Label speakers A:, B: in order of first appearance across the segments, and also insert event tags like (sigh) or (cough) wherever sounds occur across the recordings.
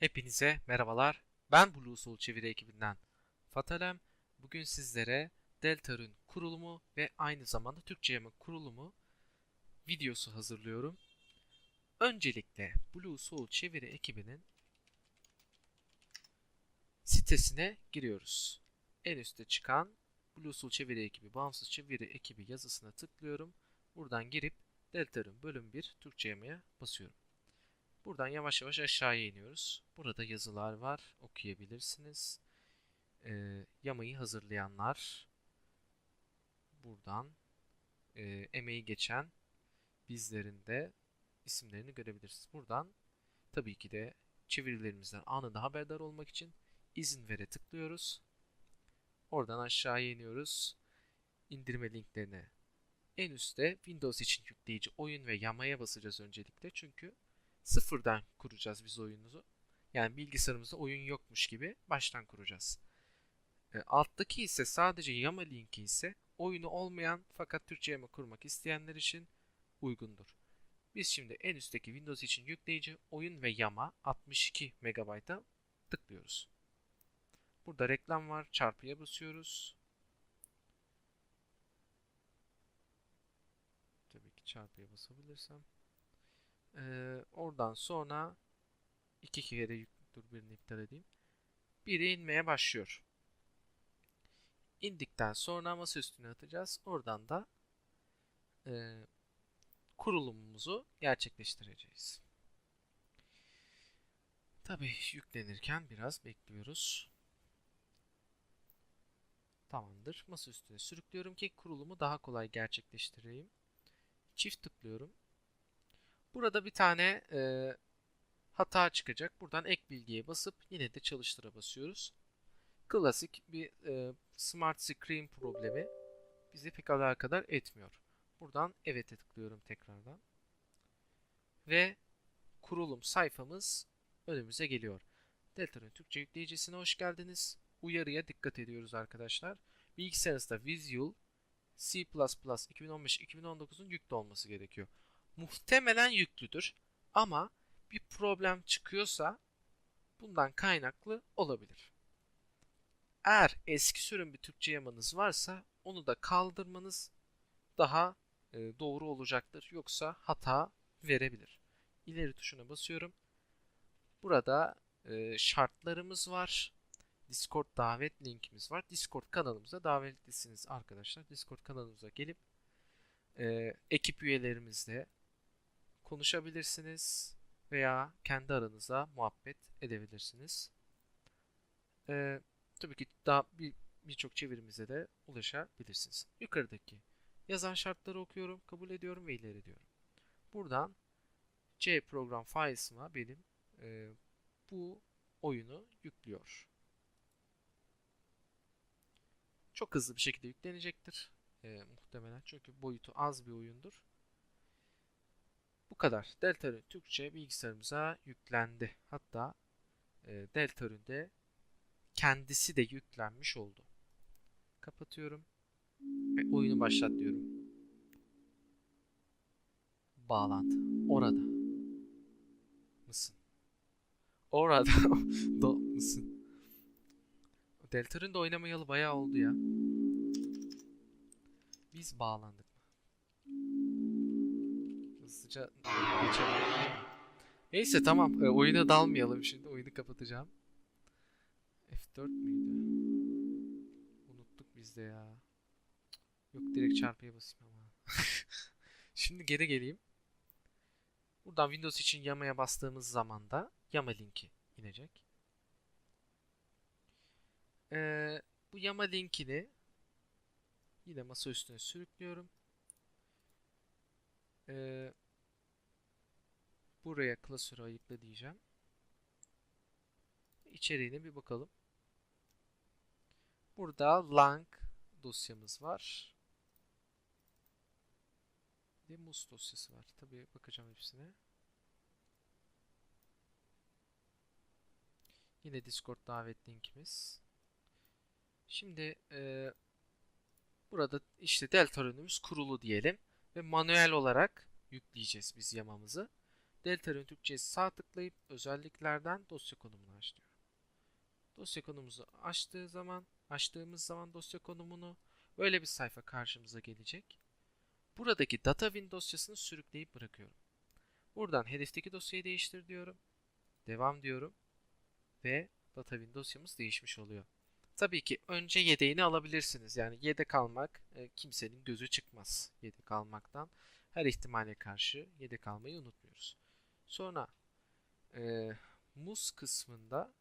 A: Hepinize merhabalar. Ben Blue Soul çeviri ekibinden Fatalem. Bugün sizlere Deltarune kurulumu ve aynı zamanda Türkçe yama kurulumu videosu hazırlıyorum. Öncelikle Blue Soul çeviri ekibinin sitesine giriyoruz. En üstte çıkan Blue Soul çeviri ekibi, bağımsız çeviri ekibi yazısına tıklıyorum. Buradan girip Deltarune bölüm 1 Türkçe basıyorum. Buradan yavaş yavaş aşağıya iniyoruz. Burada yazılar var. Okuyabilirsiniz. Ee, yamayı hazırlayanlar buradan e, emeği geçen bizlerin de isimlerini görebilirsiniz. Buradan tabii ki de çevirilerimizden anında haberdar olmak için izin vere tıklıyoruz. Oradan aşağıya iniyoruz. İndirme linklerine en üstte Windows için yükleyici oyun ve yamaya basacağız öncelikle. Çünkü sıfırdan kuracağız biz oyunumuzu. Yani bilgisayarımızda oyun yokmuş gibi baştan kuracağız. E, alttaki ise sadece yama linki ise oyunu olmayan fakat Türkçe yama kurmak isteyenler için uygundur. Biz şimdi en üstteki Windows için yükleyici oyun ve yama 62 MB'a tıklıyoruz. Burada reklam var. Çarpıya basıyoruz. Tabii ki çarpıya basabilirsem. Ee, oradan sonra iki kere yük, dur birini iptal edeyim. Biri inmeye başlıyor. İndikten sonra masa üstüne atacağız. Oradan da e, kurulumumuzu gerçekleştireceğiz. Tabii yüklenirken biraz bekliyoruz. Tamamdır. Masa üstüne sürüklüyorum ki kurulumu daha kolay gerçekleştireyim. Çift tıklıyorum. Burada bir tane e, hata çıkacak. Buradan ek bilgiye basıp yine de çalıştıra basıyoruz. Klasik bir e, Smart Screen problemi bizi pek alakadar etmiyor. Buradan evet'e tıklıyorum tekrardan. Ve kurulum sayfamız önümüze geliyor. Deltarune Türkçe yükleyicisine hoş geldiniz. Uyarıya dikkat ediyoruz arkadaşlar. Bilgisayarınızda Visual C++ 2015-2019'un yüklü olması gerekiyor. Muhtemelen yüklüdür ama bir problem çıkıyorsa bundan kaynaklı olabilir. Eğer eski sürüm bir Türkçe yamanız varsa onu da kaldırmanız daha e, doğru olacaktır. Yoksa hata verebilir. İleri tuşuna basıyorum. Burada e, şartlarımız var. Discord davet linkimiz var. Discord kanalımıza davetlisiniz arkadaşlar. Discord kanalımıza gelip e, ekip üyelerimizle konuşabilirsiniz veya kendi aranızda muhabbet edebilirsiniz. E, tabii ki daha bir birçok çevirimize de ulaşabilirsiniz. Yukarıdaki yazan şartları okuyorum, kabul ediyorum ve ileri diyorum. Buradan C program files'ıma benim e, bu oyunu yüklüyor. Çok hızlı bir şekilde yüklenecektir. E, muhtemelen çünkü boyutu az bir oyundur. Bu kadar. Deltarune Türkçe bilgisayarımıza yüklendi. Hatta e, Deltarune'de kendisi de yüklenmiş oldu. Kapatıyorum ve oyunu başlat diyorum. Bağlantı. Orada. Mısın? Orada (laughs) da mısın? Deltarune de oynamayalı bayağı oldu ya. Biz bağlandık? Hızlıca geçelim. Neyse tamam. E, oyuna dalmayalım şimdi. Oyunu kapatacağım. F4 müydü? Unuttuk biz de ya. Yok direkt çarpıya basayım ama. (laughs) şimdi geri geleyim. Buradan Windows için yamaya bastığımız zaman da yama linki inecek. Ee, bu yama linkini yine masa üstüne sürüklüyorum. Ee, buraya klasörü ayıkla diyeceğim. İçeriğine bir bakalım. Burada lang dosyamız var. Bir mus dosyası var. Tabii bakacağım hepsine. Yine Discord davet linkimiz. Şimdi e, burada işte Deltarune'umuz kurulu diyelim ve manuel olarak yükleyeceğiz biz yamamızı. Deltarune Türkçe'ye sağ tıklayıp özelliklerden dosya konumunu aç diyorum. Dosya konumuzu açtığı zaman, açtığımız zaman dosya konumunu böyle bir sayfa karşımıza gelecek. Buradaki DataWin dosyasını sürükleyip bırakıyorum. Buradan hedefteki dosyayı değiştir diyorum. Devam diyorum. Ve DataWin dosyamız değişmiş oluyor. Tabii ki önce yedeğini alabilirsiniz. Yani yedek almak e, kimsenin gözü çıkmaz yedek almaktan. Her ihtimale karşı yedek almayı unutmuyoruz. Sonra e, mus kısmında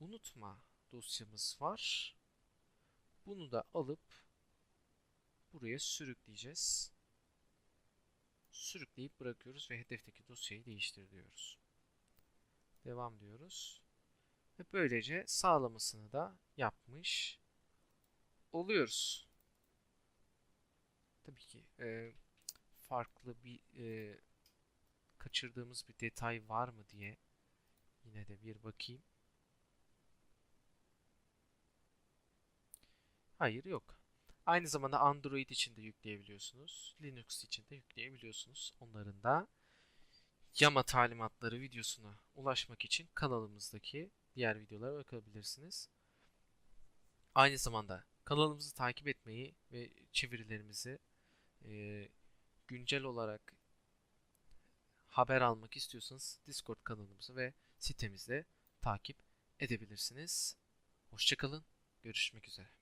A: unutma dosyamız var. Bunu da alıp buraya sürükleyeceğiz. Sürükleyip bırakıyoruz ve hedefteki dosyayı değiştir diyoruz. Devam diyoruz. Ve böylece sağlamasını da yapmış oluyoruz. Tabii ki e, farklı bir e, kaçırdığımız bir detay var mı diye yine de bir bakayım. Hayır yok. Aynı zamanda Android için de yükleyebiliyorsunuz. Linux için de yükleyebiliyorsunuz. Onların da yama talimatları videosuna ulaşmak için kanalımızdaki diğer videolara bakabilirsiniz. Aynı zamanda kanalımızı takip etmeyi ve çevirilerimizi e, güncel olarak haber almak istiyorsanız Discord kanalımızı ve sitemizde takip edebilirsiniz. Hoşçakalın. Görüşmek üzere.